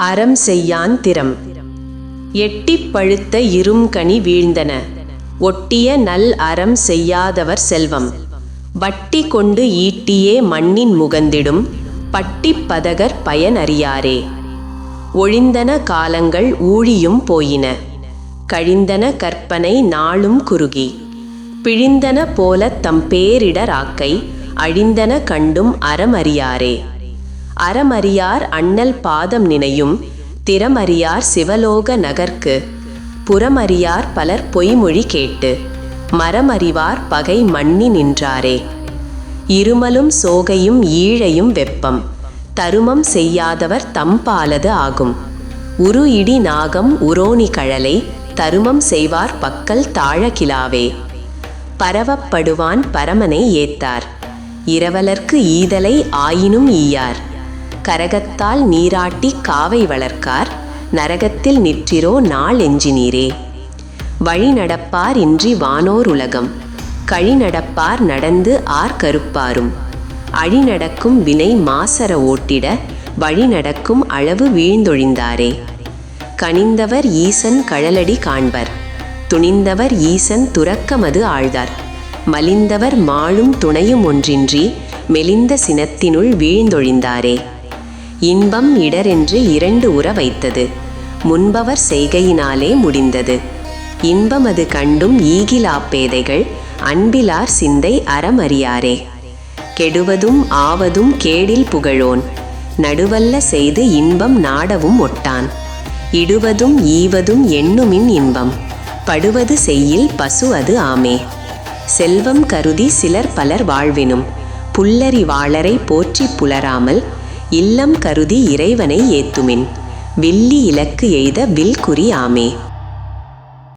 அறம் செய்யான் திறம். எட்டிப் பழுத்த இரும்கனி வீழ்ந்தன. ஒட்டிய நல் அறம் செய்யாதவர் செல்வம். வட்டி கொண்டு ஈட்டியே மண்ணின் முகந்திடும். பட்டிப் பதகர் பயன் அறியாரே. ஒழிந்தன காலங்கள் ஊழியும் போயின. கழிந்தன கற்பனை நாளும் குறுகி. பிழிந்தன போலத் தம் பேரிடராக்கை அழிந்தன கண்டும் அறமறியாரே அறமறியார் அண்ணல் பாதம் நினையும் திறமறியார் சிவலோக நகர்க்கு. புறமறியார் பலர் பொய்மொழி கேட்டு மரமறிவார் பகை மண்ணி நின்றாரே. இருமலும் சோகையும் ஈழையும் வெப்பம் தருமம் செய்யாதவர் தம்பாலது ஆகும். உரு இடி நாகம் உரோணி கழலை தருமம் செய்வார் பக்கல் தாழகிலாவே பரவப்படுவான் பரமனை ஏத்தார் இரவலர்க்கு ஈதலை ஆயினும் ஈயார். கரகத்தால் நீராட்டி காவை வளர்க்கார் நரகத்தில் நிற்றிரோ நாள் எஞ்சினீரே. வழி நடப்பார் இன்றி வானோர் உலகம் கழி நடப்பார் நடந்து ஆர் கருப்பாரும். அழி நடக்கும் வினை மாசர ஓட்டிட வழி நடக்கும் அளவு வீழ்ந்தொழிந்தாரே. கனிந்தவர் ஈசன் கழலடி காண்பர் துணிந்தவர் ஈசன் துறக்கமது ஆழ்தார். மலிந்தவர் மாழும் துணையும் ஒன்றின்றி மெலிந்த சினத்தினுள் வீழ்ந்தொழிந்தாரே. இன்பம் இடரென்று இரண்டு உற வைத்தது. முன்பவர் செய்கையினாலே முடிந்தது. இன்பமது கண்டும் ஈகிலாப்பேதைகள் அன்பிலார் சிந்தை அறமறியாரே. கெடுவதும் ஆவதும் கேடில் புகழோன். நடுவல்ல செய்து இன்பம் நாடவும் ஒட்டான். இடுவதும் ஈவதும் எண்ணுமின் இன்பம். படுவது செய்யில் பசு அது ஆமே. செல்வம் கருதி சிலர் பலர் வாழ்வினும். புல்லறி வாழரை போற்றி புலராமல் இல்லம் கருதி இறைவனை ஏத்துமின். வில்லி இலக்கு எய்த வில் குறி ஆமே.